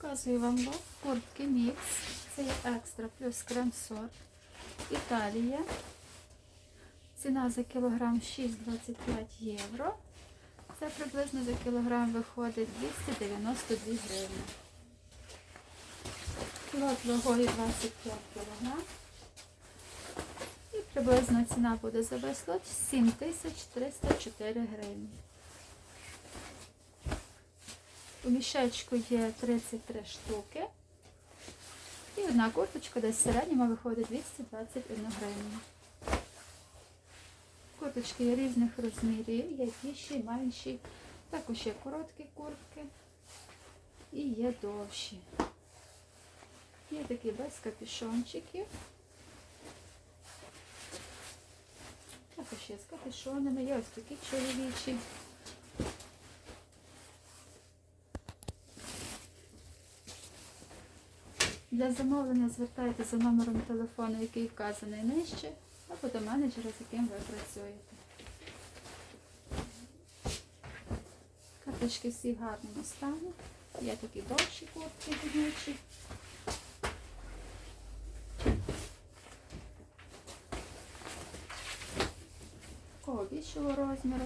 Показую вам куртки мікс. Це є екстра плюс крем-сорт. Італія. Ціна за кілограм 6,25 євро. Це приблизно за кілограм виходить 292 гривні. Лот вагою 25 кг. І приблизна ціна буде за весь лот 7304 гривні. У мішечку є 33 штуки. І одна курточка десь в середньому виходить 221 гривню. Курточки є різних розмірів, є більші, менші. Також є короткі куртки і є довші. Є такі без капюшончиків. Також є з капюшонами, є ось такі чоловічі. Для замовлення звертайтеся за номером телефону, який вказаний нижче, або до менеджера, з яким ви працюєте. Карточки всі в гарному стані. Є такі довші куртки жіночі. Кого більшого розміру.